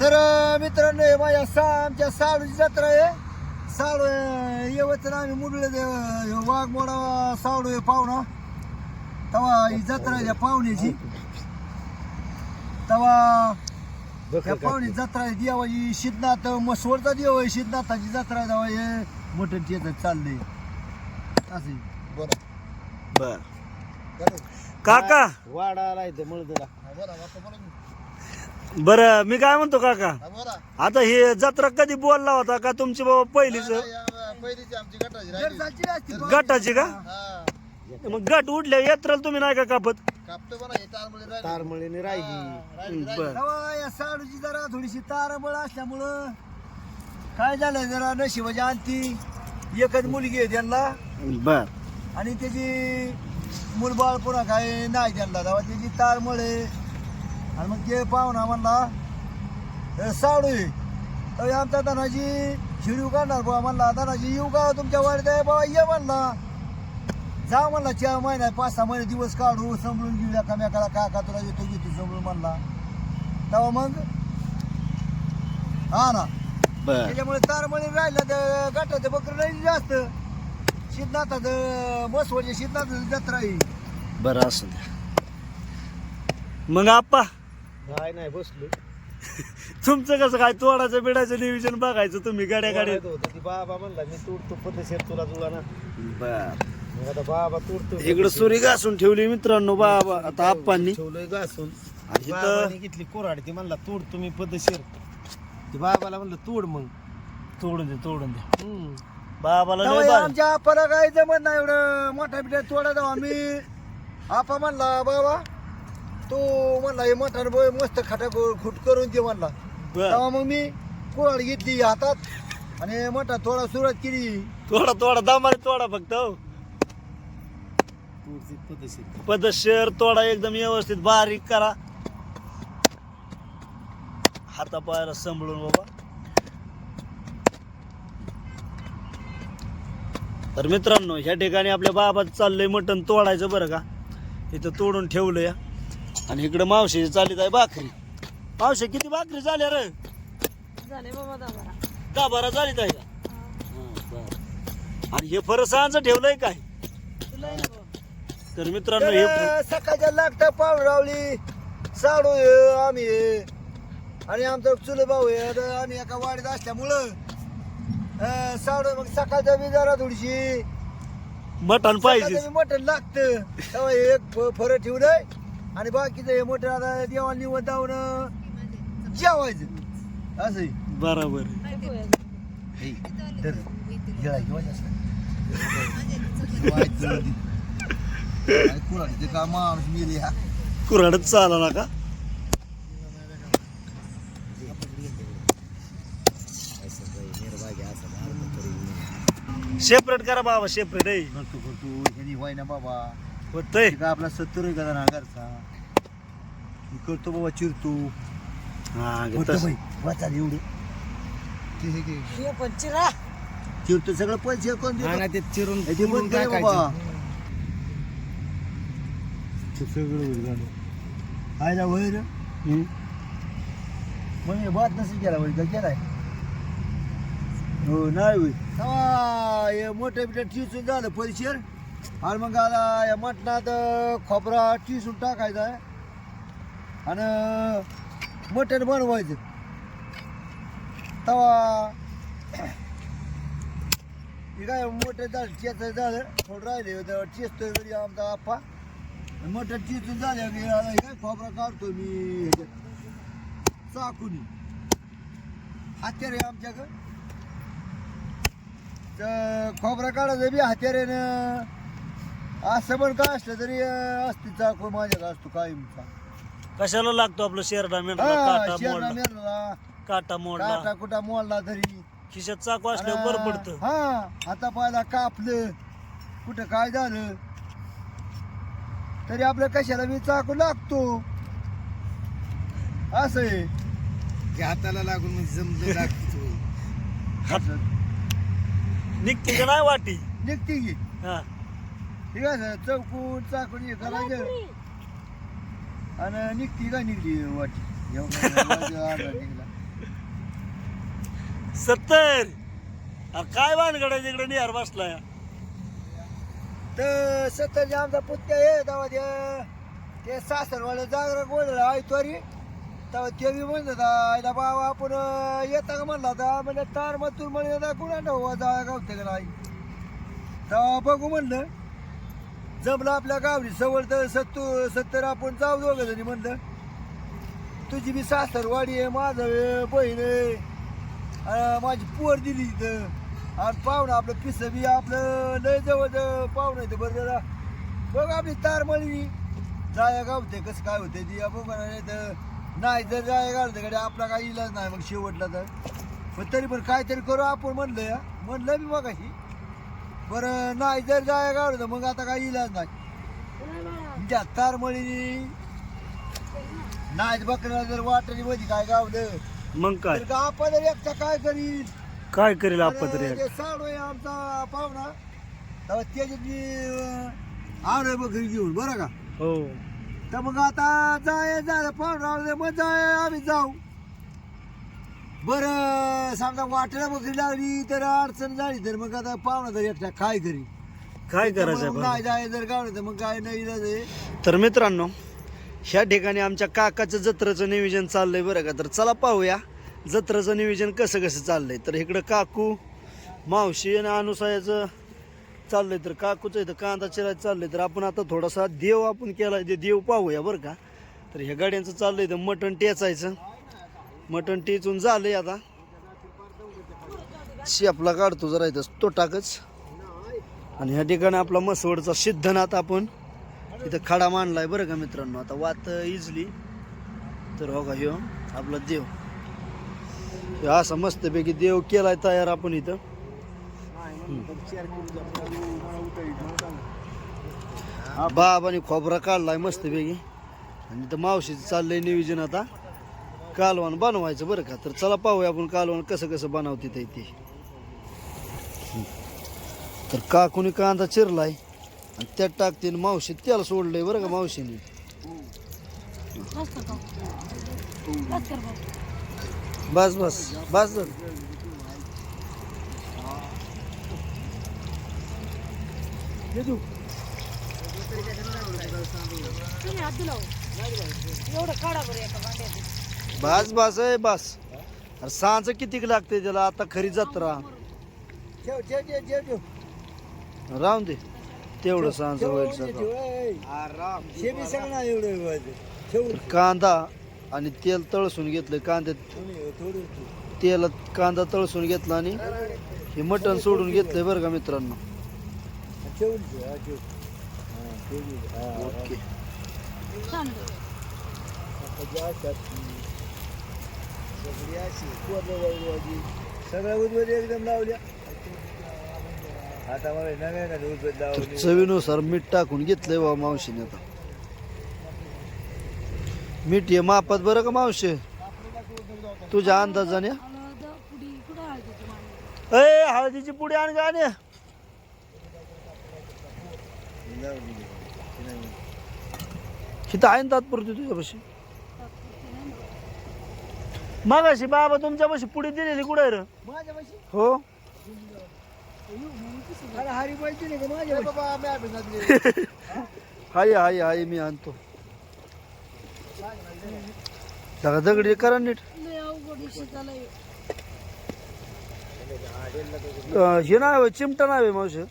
तर मित्रांनो हे माझ्या सा आमच्या साडूची जत्रा आहे. साडू येवतर आम्ही मुडले वाघ मोडा साडू आहे पाहुणा. तेव्हा ही जत्रा आहे पाहुण्याची. तेव्हा त्या पाहुणी जत्रा आहे. देवाची सिद्धनाथ मसवडचा देव आहे सिद्धनाथाची जत्रा आहे. तेव्हा हे मटण येत चाललंय. असं आहे. बर. काका! वाडा आलाय ते मळदुरा बर मी काय म्हणतो काका? आता हे जत्रा कधी बोलला होता का तुमची बाबा पहिलीच? पाहुणी. गटाची का? मग गट उठल्या यात्रेला तुम्ही नाही का कापत? तारमळीने राहिली. बर. या साडूची जरा थोडीशी ताराबळ असल्यामुळं काय झालं जरा नशिबाची आणती एकच मुलगी आहे त्यांना. बर. आणि त्याची मुलबाळ पुन्हा काय नाही त्यांना. तेव्हा त्याची तारमळ आहे. आणि मग ते पाहुणा म्हणला "हे साडू तर आमच्या धनाची शिडीव काढणार बाबा म्हणला धनाची येऊ का तुमच्या वाडीत? आहे बाबा ये म्हणला. जा म्हणला चार महिन्यात पाच सहा महिने दिवस काढू समजून घेऊया कम्याकाला काका तुला येतो घेतो समजून म्हणला. तेव्हा मग हा ना त्याच्यामुळे तारमळी राहिला तर गाठाचं बकरं नाही जास्त. शीतनाथाचं बसवडच्या शीतनाथाचं जत्रा आहे. बर असं द्या. मग आप्पा काय नाही बसलो. तुमचं कसं काय तोडाचं बिडाचं नियोजन बघायचं तुम्ही गाड्या गाड्या होतं. ती बाबा म्हणला मी तोडतो पद्धतशीर तुला जुळा ना. बर. मग आता बाबा तोडतो इकडं सुरी घासून ठेवली मित्रांनो बाबा आता आप्पांनी. ठेवलंय घासून. आणि इथं- बाबाने घेतली कोराड ती म्हणला तोड तुम्ही पद्धतशीर ते बाबाला म्हणलं तोड मग. तोडून दे तोडून दे. हम्म. बाबाला लय आमच्या आपाला काय जमत नाही एवढं मोठा बिटा तोडा जाऊ आम्ही. आपा म्हणला बाबा तू म्हणला हे मोठा मस्त खाटा खुट करून दे म्हणला. बर. तेव्हा मग मी कुराड घेतली हातात आणि मोठा थोडा सुरुवात केली. तोडा तोडा दामाने तोडा फक्त हो. पद्धतशीर. पदशेर तोडा एकदम व्यवस्थित बारीक करा. हातापायाला सांभाळून बाबा. तर मित्रांनो ह्या ठिकाणी आपल्या बाबाचं चाललंय मटण तोडायचं बरं का? इथं तोडून ठेवलं या. आणि इकडं मावशी चालित आहे भाकरी. मावशी किती भाकरी झाल्या रे? झाले बाबा दाबारा का बरं चालित आहे का? हा, बरं. आणि हे फरसांचं ठेवलंय काय? तुला ना बाबा. तर मित्रांनो हे तर सकाळच्या लागतं पाहुणे रावली साडू आम्ही. आणि आमचा चुल भाऊ आहे आता आम्ही एका वाडीत असल्यामुळं अं, साडू मग सकाळच्या बी जरा थोडीशी. मटण पाहिजे सकाळचं बी मटण लागतं. तेव्हा एक फ- फरक ठेवलंय. आणि बाकीचं हे मटण आता देवा निवड जाऊन जेवायचं. असं आहे. बरोबर कुऱ्हाडीचं का? माणूस मेली हा. कुऱ्हाडच चाला ना का? सेपरेट करा बाबा सेपरेट आहे ना बाबा. होतंय. हे का आपला सत्तर आहे का ना घरचा? मी करतो बाबा चिरतो. हा होतं. बाई एवढे. हे पण चिरा. चिरतो सगळं पैसे कोण देतो? ना ते चिरून हे ते बाबा टाकायचं. ते सगळं होईल होय रे हम्म. मग हे भात नसेल केला का केलाय. हो नाही होय. हा, हे मोठं बिठं टिचून झालं परिसर आणि मग आता या मटणात खोबरा टिचून टाकायचा आहे. आणि मटण बनवायचं. तवा काय मटण झालं चेचायचं झालं थोडं राहिले होतं चेचतोय घरी आमचा आप्पा. मटण चिचून झालं की आता हे काय खोबरा काढतो मी चाकून चाकुनी. हत्यार आहे आमच्याकडं. तर खोबरा काढायचं बी हत्यारेनं असं पण काय असलं तरी अं, असते चाकू माझ्याकडे असतो कायमचा. कशाला लागतो आपलं शेरडा मेंढरा हा, काटा शेरणा मोडला? मेरला काटा मोडला. काटा कुठा मोडला तरी. खिशात चाकू असल्यावर बरं पडतं. हा हाता पायला कापलं. कुठं काय झालं? तरी आपल्या कशाला बी चाकू लागतो? असं आहे. ते हाताला लागून मग जमलं लागतो. निघते का नाही वाटी? निघते की. हा. ठीक आहे चौकून चाकून हे करायचं. आणि निघती का निघली वाटी? निघला. सत्तर! अरे काय भानगड तिकडे? निहार बसलाय. तर सत्तरचे आमचा पुत्या आहे तेव्हा ते ते सासरवाले जागरा गोळ आयतवारी. तेव्हा ते बी म्हणत होता बाबा आपण येता का? म्हणला होता. म्हणजे तार मग तू म्हणे येता कुणा नव्हा जा गावते का नाही? तेव्हा बघू म्हणलं जमलं आपल्या गावडी सवड तर सत्तू सत्तर आपण जाऊ दोघं जणी म्हणलं. तुझी बी सासरवाडी आहे माझं आहे, बहीण आहे. माझी पोर दिली इथं. आणि पाहुणं आपलं पिस बी आपलं लय जवळ पाहुणं येतं बरं जरा. बघ आपली तार मळली जाया गावते कसं काय होते ती बघ नाही तर. नाही जर जाया गावते कडे आपला काही इलाज नाही मग शेवटला तर. पण तरी पण काहीतरी करू आपण म्हणलं या. म्हणलं मी मग अशी बरं नाही जर जाया तर मग आता काही इलाज नाही. त्या तार मळी नाही बकऱ्याला जर वाटणी मध्ये काय गावलं मग काय? तर आपण एकटा काय करील? काय करेल आपण तरी? ते साडू आहे आमचा पाहुणा. तेव्हा त्याच्यात मी आलोय बकरी घेऊन बरं का? हो. तर मग आता जाय झालं पाहुणा मग जाय आम्ही जाऊ. बरं समजा वाटेला बकरी लागली तर अडचण झाली तर मग आता पाहुणा तर एकटा काय करी काय करायचं मग आपण? नाही जाय जर गावलं तर मग काय नाही इलाज आहे तर मित्रांनो ह्या ठिकाणी आमच्या काकाचं जत्रेचं नियोजन चाललंय बरं का. तर चला पाहूया जत्रेचं नियोजन कसं कसं चाललंय. तर इकडं काकू मावशी आणि अनुसायाचं चाललंय. तर काकूचं इथं कांदा चिरायचं चाललंय. तर आपण आता थोडासा देव आपण केलाय ते देव पाहूया बरं का. तर ह्या गाड्यांचं चाललंय तर मटण टेचायचं. मटण टेचून झालंय आता. शेपला काढतो जरा इथं तो टाकच. आणि ह्या ठिकाणी आपला मसवडचा सिद्धनाथ आपण इथं खडा मांडलाय बरं का मित्रांनो. आता वात इजली तर हो का ह्यो आपला देव. ह्यो असा मस्तपैकी देव केलाय तयार आपण इथं. बाबाने खोबरा काढलाय मस्तपैकी. आणि इथं मावशीचं चाललंय नियोजन आता. कालवण बनवायचं बरं का तर चला पाहूया आपण कालवण कसं कसं बनवते ते ते तर काकुनी कांदा चिरलाय आणि त्यात टाकते मावशी त्याला सोडलंय बरं का मावशीने बस. बस. बस. एवढं काढा बरं एका भांड्यात बस बस आहे बस अरे सांच किती लागते त्याला आता खरी जत्रा ठेव ठेव ठेव ठेव ठेव राहून दे तेवढं सांच होईल सगळं. हे बी एवढं व्हायचं. ठेवून तर कांदा आणि तेल तळसून घेतलं कांद्यात थोडी- थोडी- तेलात कांदा तळसून घेतला आणि हे मटण सोडून घेतलंय बरं का मित्रांनो ठेवून ठेव, हा, ठेव. हा, ठेवून ठेव. हा, हा. ओके. आता सगळी अशी सगळ्या उजवडी एकदम लावल्या. आता मला नव्या ना उजवड लावली. चवीनुसार मीठ टाकून घेतलंय बा मावशीने आता. मीठ हे मापात बरं का मावशी? तुझ्या अंदाजाने? ए हळदीची पुडी आण गाणे. हिथं आहे ना तात्पुरती तुझ्यापाशी? मगाशी बाबा तुमच्यापाशी पुडी दिलेली कुठे आहे रे? माझ्यापाशी? हो. अरे हरी पाहिजे नाही का माझ्या बाबा आम्ही अभिनंदन हाय हाय हाय मी आणतो. जरा दगडी करा नीट. अं, हे नाही होय, चिमटा नाही होय, मावशी.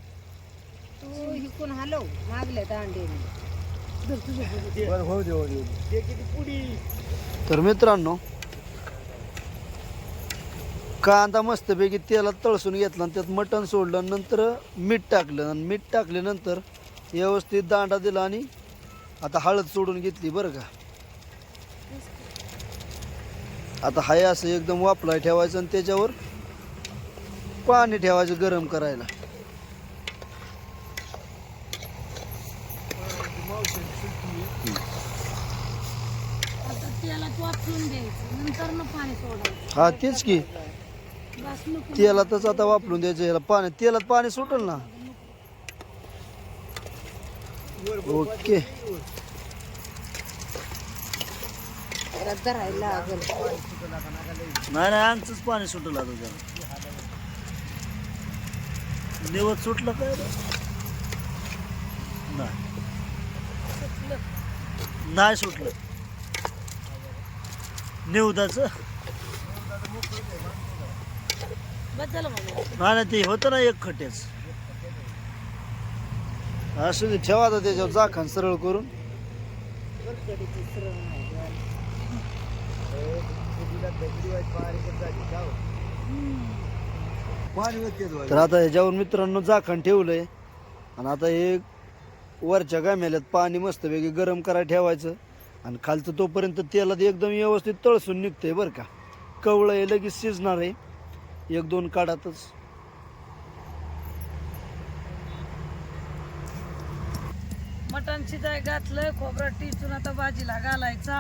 तू हिकून हलव मागले दांडेने बरं हो दे हो दे. ते किती पुडी तर मित्रांनो कांदा मस्तपैकी तेलात तळसून घेतला आणि त्यात मटण सोडलं नंतर मीठ टाकलं. आणि मीठ टाकल्यानंतर व्यवस्थित दांडा दिला आणि आता हळद सोडून घेतली बरं का. आता हाय असं एकदम वापलाय ठेवायचं आणि त्याच्यावर पाणी ठेवायचं गरम करायला. हा तेच की. तेलातच आता वापरून द्यायचं ह्याला. पाणी तेलात पाणी सुटल ना? ओके. नाही नाही आमचंच पाणी सुटलं आता त्याला दिवस सुटलं काय नाही. नाही सुटलं. निवदाचं बस झालं मग. नाही ते होतं ना एक खटेच. असू दे ठेवा आता त्याच्यावर जाखण सरळ करून. पाणी तर आता ह्याच्यावर मित्रांनो जाखण ठेवलंय. आणि आता हे वरच्या गाम्याल्यात पाणी मस्तपैकी गरम करायला ठेवायचं. आणि खालचं तोपर्यंत तेलात एकदम व्यवस्थित तळसून निघतंय बरं का. कवळं हे लगेच शिजणार आहे. एक दोन काढातच. मटण शिजाय घातलं खोबरं टिचून आता भाजीला घालायचा.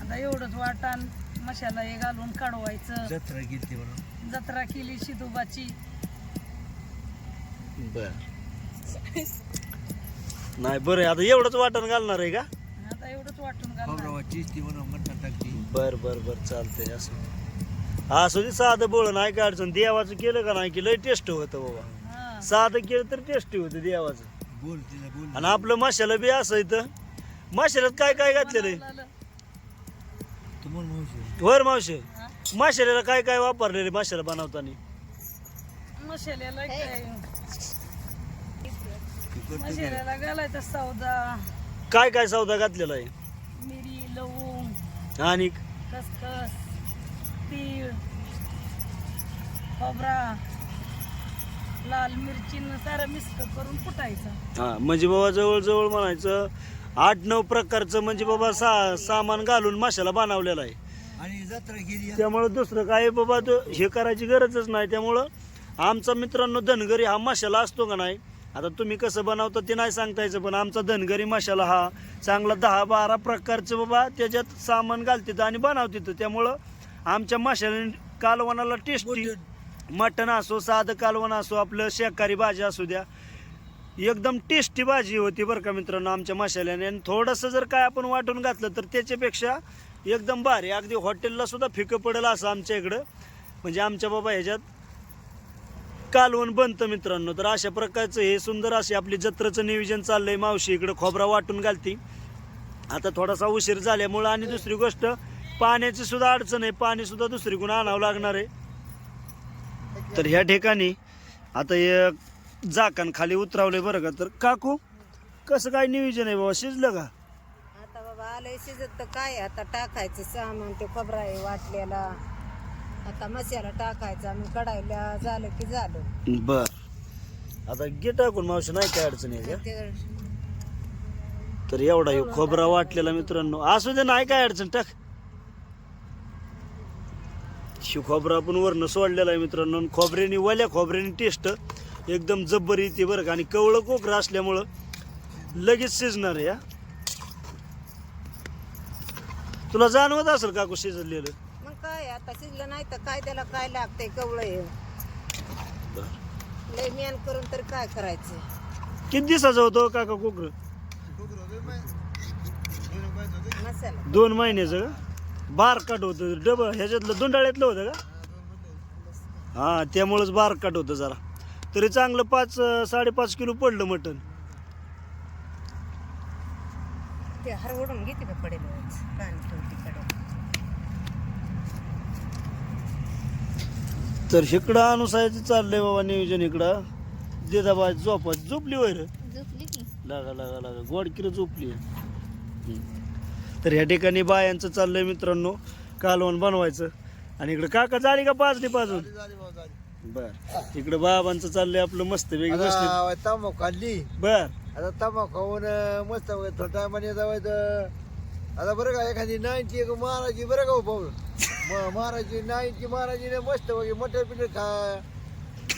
आता एवढंच वाटण मसाला हे घालून काढवायचं. जत्रा गेली म्हणून जत्रा केली शिदोबाची. बर. नाही बरं आहे, आता एवढंच वाटण घालणार आहे का? आता एवढंच वाटून घालणार. खोबरावाची ती म्हणून म्हणतात टाकली. बर बर बर चालतंय असं. असू दे साधं बोळ नाही काय अडचण? देवाचं केलं का नाही केलं? टेस्ट होतं बाबा. साधं केलं तर टेस्टी होतं देवाचं. बोल तिला बोल. आणि आपलं माशाला बी असं इथं. माशाल्यात काय काय घातलेलं आहे? वर मावशे? माशाल्याला काय काय वापरलेले माशाला बनवताना? घालायचा सौदा. काय काय सौदा घातलेला आहे? मिरी लवंग आणि खसखस. तीळ खोबरा लाल मिरचीनं सारं मिक्स करून कुटायचं. हा म्हणजे बाबा जवळजवळ म्हणायचं आठ नऊ प्रकारचं म्हणजे बाबा सा सामान घालून माशाला बनवलेलं आहे. आणि जत्रा गेली त्यामुळं दुसरं काय बाबा तो हे करायची गरजच नाही. त्यामुळं आमचा मित्रांनो धनगरी हा माशाला असतो का नाही? आता तुम्ही कसं बनवता ते नाही सांगता यायचं पण आमचा धनगरी माशाला हा चांगला दहा बारा प्रकारचं बाबा त्याच्यात सामान घालतात आणि बनवतात. त्यामुळं आमच्या माशाला कालवणाला टेस्टी मटण असो साधं कालवण असो आपलं शाकाहारी भाजी असू द्या. एकदम टेस्टी भाजी होती बरं का मित्रांनो आमच्या मसाल्याने आणि थोडंसं जर काय आपण वाटून घातलं तर त्याच्यापेक्षा एकदम भारी. अगदी हॉटेलला सुद्धा फिकं पडेल असं आमच्या इकडं. म्हणजे आमच्या बाबा ह्याच्यात कालवण बनतं मित्रांनो. तर अशा प्रकारचं हे सुंदर असे आपली जत्रेचं नियोजन चाललंय. मावशी इकडं खोबरा वाटून घालती. आता थोडासा उशीर झाल्यामुळं आणि दुसरी गोष्ट पाण्याची सुद्धा अडचण आहे. पाणी सुद्धा दुसरीकडून आणावं लागणार आहे. तर ह्या ठिकाणी आता हे झाकण खाली उतरावले बरं का? तर काकू कसं काय नियोजन आहे बाबा? शिजलं का? आता बाबा आलंय शिजत तर काय आता टाकायचं सामान ते खोबरा आहे वाटलेला. आता मसाला टाकायचा मग कढायला झालं की झालं. बर. आता घे टाकून मावशी नाही काय अडचण आहे का? तर एवढा खोबरा वाटलेला मित्रांनो. असू दे नाही काय अडचण टाक. शिव खोबरा आपण वरनं सोडलेला आहे मित्रांनो. खोबऱ्याने वल्या खोबऱ्याने टेस्ट एकदम जब्बर येते बरं का. आणि कवळं कोकरं असल्यामुळं लगेच शिजणार आहे हा. तुला जाणवत असेल काकू शिजलेलं? मग काय आता शिजलं नाही तर काय त्याला काय लागतंय कवळं हे? लय मेन करून तर काय करायचं? किती दिवसाचं होतं काका कोकरं? मसाला. दोन महिन्याचं का? बारकाट होतं. डबल ह्याच्यातलं दोंडाळ्यातलं होतं का? हां त्यामुळंच बारकाट होतं जरा. तरी चांगलं पाच साडेपाच किलो पडलं मटण. ते घेते का पडेल तर इकडं अनुसायचं चाललंय बाबा नियोजन इकडं देदाबा झोपा झोपली वैर? लागा लागा लागा. गोड किलो झोपली तर ह्या ठिकाणी बायांचं चाललंय मित्रांनो कालवण बनवायचं. आणि इकडं काका झाली का पाच नाही पाजून बर. इकडं बाबांचं चाललंय आपलं मस्त वेगळी बसले. तंबाखू खाल्ली बर. आता तंबाखू खाऊन मस्त थोडा टायमाने जावायचं. आता बरं का एखादी नाईनची एक महाराजी बरं का हो म- महाराजी नाईनची महाराजीने मस्त वगैरे मटर पिटर खा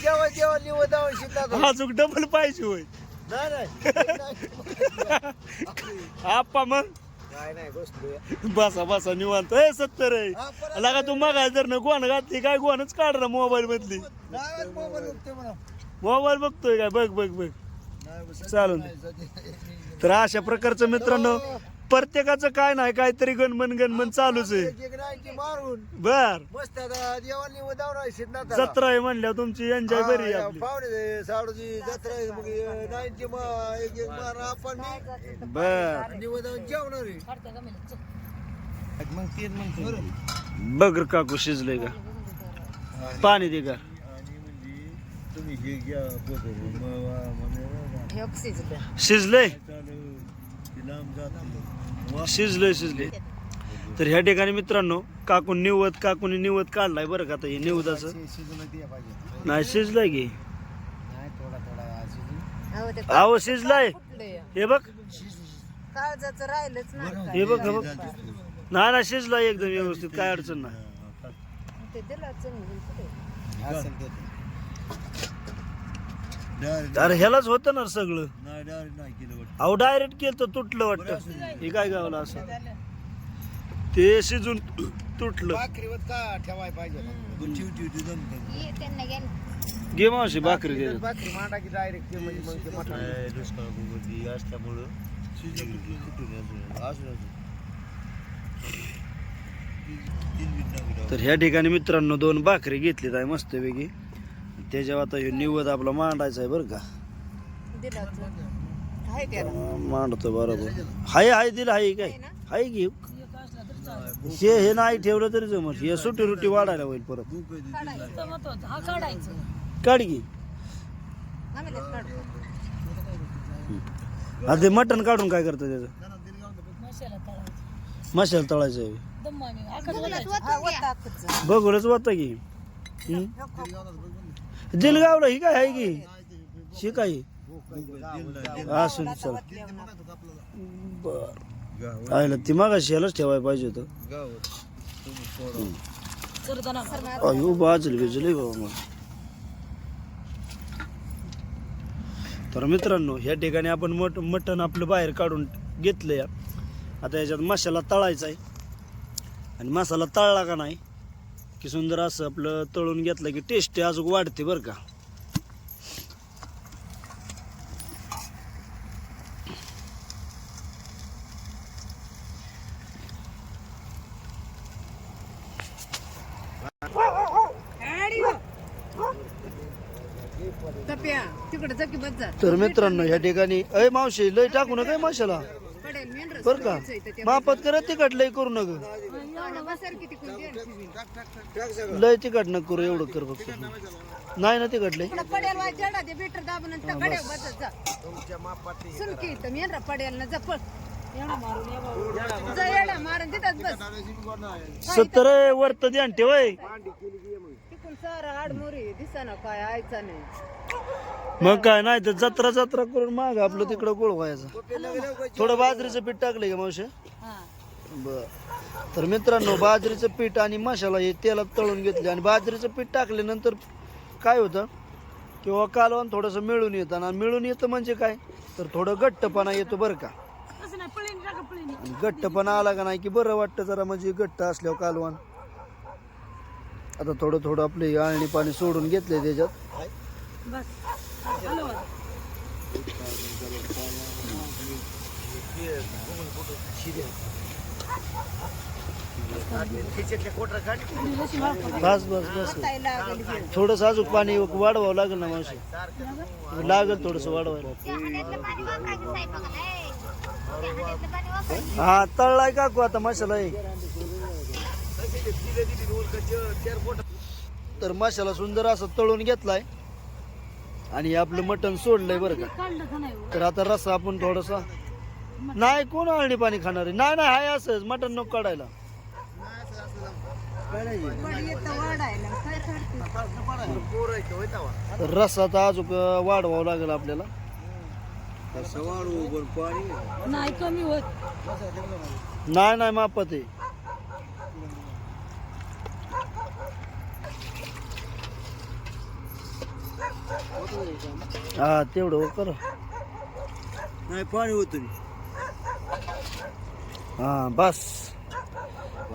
जेव्हा जेव्हा निवड जाऊन शिकतात अजून डबल पाहिजे होय. नाही नाही. आप्पा मग. काय नाही बसलो बसा बसा निवांत. ए सत्तर आहे. लगा तू मगा जर न गोण घातली काय गोणच काढ ना मोबाईल मधली. नाही मोबाईल बघते म्हणा. मोबाईल बघतोय काय? बघ बघ बघ. चालून तर अशा प्रकारचं मित्रांनो प्रत्येकाचं काय नाही काहीतरी गणमन गणमन चालूच आहे. मारून. बर. मस्त आता देवानी उदावरा शिरणार जत्रा आहे म्हणल्या तुमची एन्जॉय बरी आहे आपली. पाहुणे साडूची जत्रा आहे मग नाईन्टी एक एक मार आपण मी बर. निवडून जेवणार आहे. मग तेच म्हणतो बघ रे काकू शिजलंय का? पाणी दे का? म्हणजे तुम्ही हे घ्या. मग म्हणे शिजलं चालू शिजलंय शिजले तर ह्या ठिकाणी मित्रांनो काकून निवत काकून निवत काढलाय बरं का आता हे निवदाचं नाही शिजलंय की. अहो, शिजलाय. हे बघ. काळजाचं राहिलंच नाही. हे बघ हे बघ. नाही ना शिजलाय एकदम व्यवस्थित. काय अडचण नाही. ते दिलं चमचम पुढे. असेल ते डायरेक्ट अरे ह्यालाच होतं ना सगळं. नाही डायरेक्ट नाही केलं वाटतं. अहो डायरेक्ट केलं तर तुटलं वाटतं. हे काय गावलं असं? ते शिजून तुटलं. भाकरीवर का ठेवाय पाहिजे जमतं. घे. मावशी भाकरी दे भाकरी मांडा की डायरेक्ट म्हणजे मग ते मटण. काय दुष्काळ असल्यामुळं. कुठून यायचं? असं असं. तीन मिनिट लागले राव. तर ह्या ठिकाणी मित्रांनो दोन भाकरी घेतलीत आहे मस्तपैकी. त्याच्यावर आता हे निवद आपला मांडायचा आहे बरं का. मांडतो बरोबर. हाय हाय दिलं हाय काय? हाय घे हे हे नाही ठेवलं तरी जमत हे सुटी रुटी वाढायला होईल परत. काढ घे ते मटण काढून काय करतं त्याचं? मशाला तळायचं. बघूनच वाटतं की? दिलगावला ही काय आहे की? शी काय? असून चल बर. आयला ती मागाशी यालाच ठेवायला पाहिजे होतं. अयो बाजल बिजल बाबा मग. तर मित्रांनो ह्या ठिकाणी आपण मट मटण आपलं बाहेर काढून घेतलं या आता याच्यात मसाला तळायचा आहे. आणि मसाला तळला का नाही की सुंदर असं आपलं तळून घेतलं की टेस्ट अजून वाढते बरं का. तर मित्रांनो ह्या ठिकाणी अय मावशी लय टाकू नका मेंढर बरं का. मापात करत तिखट लय करू नका. लय तिखट न करू एवढं कर फक्त. नाही ना तिखट लय. पडेल वाज जडा ते बिटर दाबून आणि त्या कड्या बस. जा. सुनकी तर मेंढरा पडेल ना जपळ जा येडा मारून तिथंच बस. सत्तर वरत ध्यान ठेवाय तिकून सारा आडमोरी दिसाना काय आयचा नाही. मग काय नाही तर जत्रा जत्रा करून माग आपलं तिकडं गोळ व्हायचं. थोडं बाजरीचं पीठ टाकलंय का मावशी? बर. तर मित्रांनो बाजरीचं पीठ आणि मसाला हे तेलात तळून घेतले आणि बाजरीचं पीठ टाकल्यानंतर काय होतं? किंवा कालवण थोडंसं मिळून येतं आणि मिळून येतं म्हणजे काय? तर थोडं घट्टपणा येतो बरं का. घट्टपणा आला का नाही की बरं वाटतं जरा म्हणजे घट्ट असल्यावर कालवण. आता थोडं थोडं आपले आळणी पाणी सोडून घेतले त्याच्यात. बस बस बस. थोडस अजून पाणी वाढवावं लागेल ना मावशी. लागेल थोडस वाढवायला. हा तळलाय काकू आता माशाला. आहे तर माशाला सुंदर असं तळून घेतलाय. आणि आपलं मटण सोडलंय बरं का. तर आता रस्सा आपण थोडासा नाही कोण आळणी पाणी खाणार आहे? नाही नाही हाय असंच. मटण नको काढायला पड येतं वाढायला काय करते तर रस्सा तर अजून वाढवावं लागेल आपल्याला. नाही कमी होत. नाही नाही मापत आहे. हा तेवढं कर. नाही पाणी होतं. हा बस.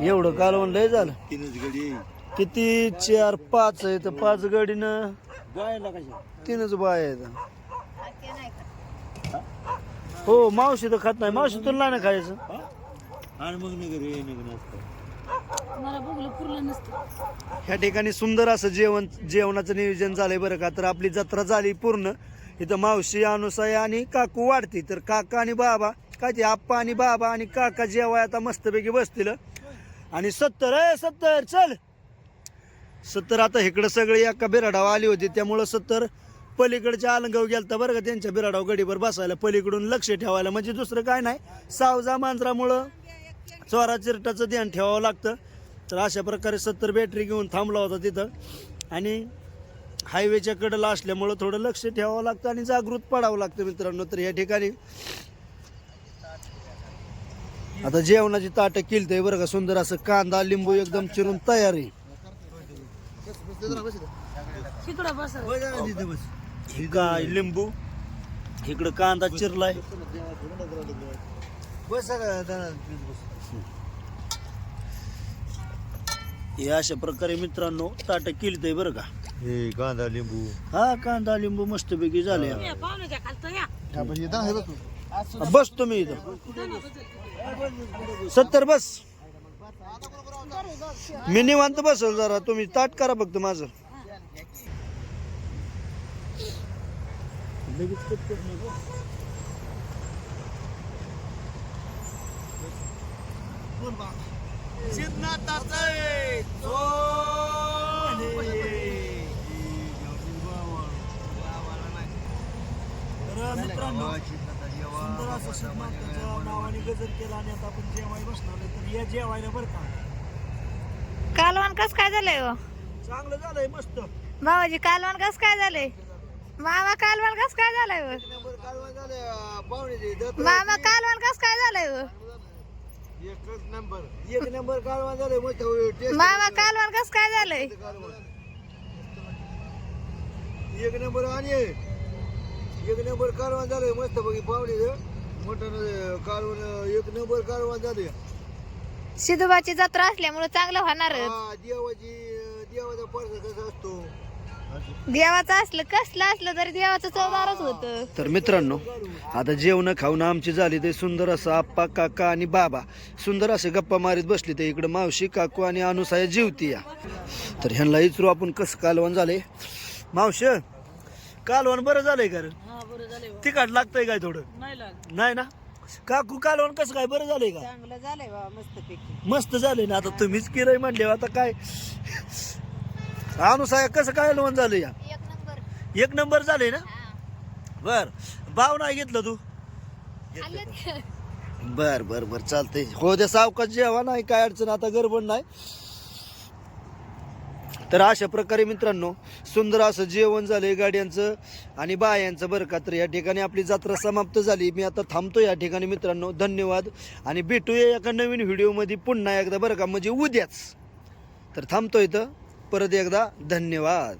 एवढं कालवण लय झालं. तीनच गडी. किती चार पाच आहे तर पाच गाडीनं बायला कशा? तीनच बाय आहेत. हो मावशी तर खात नाही. मावशी तुला नाही ना खायचं? आणि मग निघ रे निघ नसतं मला बघलं पुरलं नसतं. ह्या ठिकाणी सुंदर असं जेवण जेवणाचं नियोजन झालंय बरं का? तर आपली जत्रा झाली पूर्ण. इथं मावशी अनुसाय आणि काकू वाढती. तर काका आणि बाबा काय ते आप्पा आणि बाबा आणि काका जेवाय आता मस्तपैकी बसतील. आणि सत्तर ए सत्तर चल. सत्तर आता इकडं सगळे एका बिराडाव आली होती त्यामुळं सत्तर पलीकडच्या आलंगाव गेलता बरं का त्यांच्या बिराडाव गडीवर बसायला. पलीकडून लक्ष ठेवायला म्हणजे दुसरं काय नाही सावजा मांजरामुळं चोरा चिरटाचं ध्यान ठेवावं लागतं. तर अशा प्रकारे सत्तर बॅटरी घेऊन थांबला होता तिथं. आणि हायवेच्या कडेला असल्यामुळं थोडं लक्ष ठेवावं लागतं आणि जागृत पडावं लागतं मित्रांनो. तर या ठिकाणी आता जेवणाची ताटं केली बरं का सुंदर असं कांदा लिंबू एकदम चिरून तयार आहे. तिकडं बस. ही काय लिंबू इकडं कांदा चिरलाय. बस बस. हे अशा प्रकारे मित्रांनो ताटं केली बरं का. हे कांदा लिंबू. हा कांदा लिंबू मस्तपैकी झाले या पाहुण्याच्या खालतं या. बस तुम्ही इथं. सत्तर बस. मी निवांत बसल जरा तुम्ही ताट करा फक्त माझं. मित्रांनो सिद्धांताच्या नावाने गजर केला आणि आता आपण जेवाय बसणार आहे. तर या जेवायला बरं का? कालवण कस काय झालंय हो? चांगलं झालंय मस्त. भावाजी कालवण कस काय झालंय? मामा कालवण कस काय झालंय हो? नंबर कालवा झाले पाहुणे मामा कालवण कस काय झालंय हो? एकच नंबर. एक नंबर कालवा झाले मस्त. टेस्ट मामा कालवण कस काय झालंय? एक नंबर आणि एक नंबर कालवा झाले मस्त बघी पाहुणे कालवण एक नंबर कालवा झाले. सिद्धूबाची जत्रा असल्यामुळे चांगलं होणार. हा देवाची देवाचा परसा कसा असतो? देवाचं असलं कसलं असलं तरी देवाचं चवदारच होतं. तर मित्रांनो आता जेवण खाऊन आमची झाली ते सुंदर असं आप्पा काका आणि बाबा. सुंदर असे गप्पा मारीत बसले ते इकडं मावशी काकू आणि अनुसाया जीवती या. तर ह्यांना इचरू आपण कसं कालवण झाले? मावश कालवण बरं झालंय का रे? हा बरं झाले तिखट लागतंय काय थोडं? नाही नाही ना? काकू कालवण कसं काय बरं झालंय का? चांगलं झालंय बाबा मस्त पैकी मस्त झालंय ना आता तुम्हीच केलंय म्हणले आता काय? अनुसाया कसं काय लोन झालं या? एक नंबर. एक नंबर झाले ना? बर. भाव नाही घेतलं तू? बर बर बर चालतंय. हो द्या सावकाश जेवा नाही काय अडचण आता गडबड नाही. तर अशा प्रकारे मित्रांनो सुंदर असं जेवण झालं गाड्यांचं. आणि बायांचं बरं का तर या ठिकाणी आपली जत्रा समाप्त झाली. मी आता थांबतो या ठिकाणी मित्रांनो. धन्यवाद. आणि भेटूया एका नवीन व्हिडिओमध्ये पुन्हा एकदा बरं का. म्हणजे उद्याच. तर थांबतो इथं. परत एकदा धन्यवाद.